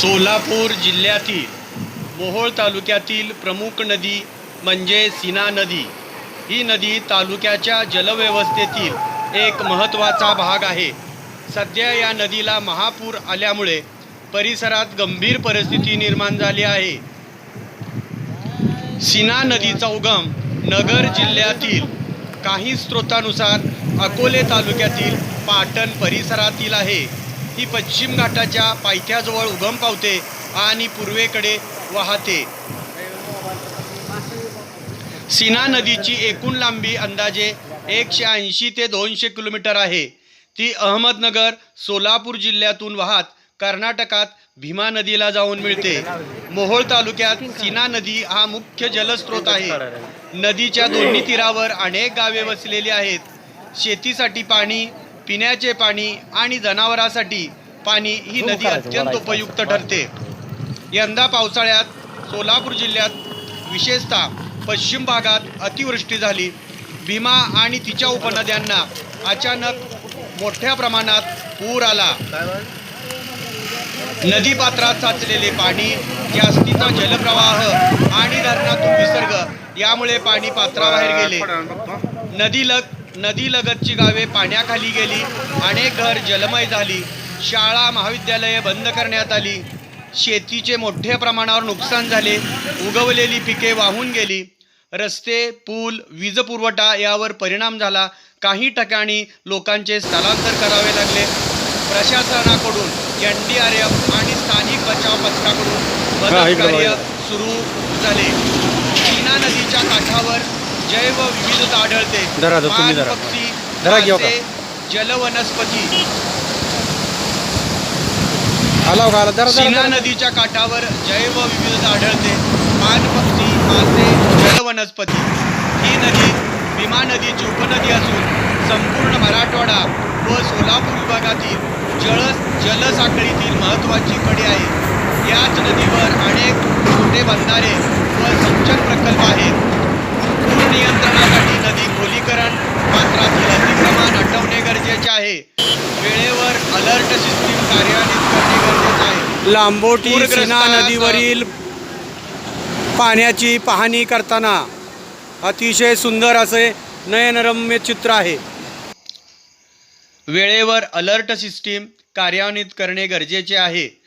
सोलापूर जिल्ह्यातील मोहोळ तालुक्यातील प्रमुख नदी म्हणजे सीना नदी. ही नदी तालुक्याच्या जलव्यवस्थेतील एक महत्त्वाचा भाग आहे. सध्या या नदीला महापूर आल्यामुळे परिसरात गंभीर परिस्थिती निर्माण झाली आहे. सीना नदीचा उगम नगर जिल्ह्यातील काही स्रोतानुसार अकोले तालुक्यातील पाटण परिसरातील आहे. ही पश्चिम घाटाच्या पायथ्याजवळ उगम पावते आणि पूर्वेकडे वाहते. सीना नदीची एकूण लांबी अंदाजे एकशे ऐंशी ते दोनशे किलोमीटर आहे. ती अहमदनगर सोलापूर जिल्ह्यातून वाहत कर्नाटकात भीमा नदीला जाऊन मिळते. मोहोळ तालुक्यात सीना नदी हा मुख्य जलस्रोत आहे. नदीच्या दोन्ही तीरावर अनेक गावे वसलेली आहेत. शेतीसाठी पाणी पिण्याचे पाणी आणि जनावरांसाठी पाणी ही नदी अत्यंत उपयुक्त ठरते. यंदा पावसाळ्यात सोलापूर जिल्ह्यात विशेषतः पश्चिम भागात अतिवृष्टी झाली. भीमा आणि तिच्या उपनद्यांना अचानक मोठ्या प्रमाणात पूर आला. नदीपात्रात साचलेले पाणी जास्तीचा जलप्रवाह आणि धरणातून विसर्ग यामुळे पाणी पात्राबाहेर गेले. नदीलग नदीलगतची गावे पाण्याखाली गेली. अनेक घर जलमय झाली. शाळा महाविद्यालये बंद करण्यात आली. शेतीचे मोठ्या प्रमाणावर नुकसान झाले. उगवलेली पिके वाहून गेली. रस्ते पूल वीज पुरवठा यावर परिणाम झाला. काही ठिकाणी लोकांचे स्थलांतर करावे लागले. प्रशासनाकडून एन डी आर एफ आणि स्थानिक बचाव पथकाकडून मदत कार्य. सुरू झाले. सीना नदीच्या काठावर जैव विविधता आढळते. धरा, धरा, तुम्ही धरा. पक्षी धरा, घेऊ का? मासे, जलवनस्पती आला हो का? आला. जरा सीना जरा नदीच्या काठावर जैव विविधता आढळते. पान पक्षी मासे जलवनस्पती ही नदी भीमा नदीची उपनदी असून संपूर्ण मराठवाडा व सोलापूर विभागातील जळ जलसाखळीतील महत्त्वाची कडी आहे. याच नदीवर अनेक छोटे बंधारे व सिंचन प्रकल्प आहेत पूर नियंत्रणासाठी नदी खोलीकरण पात्रातील अतिक्रमण हटवणे गरजेचे आहे. वेळेवर अलर्ट सिस्टीम कार्यान्वित करणे गरजेचे आहे. लांबोटी सीना नदीवरील पाण्याची पाहणी करताना अतिशय सुंदर असे नयनरम्य चित्र आहे. वेळेवर अलर्ट सिस्टीम कार्यान्वित करणे गरजेचे आहे.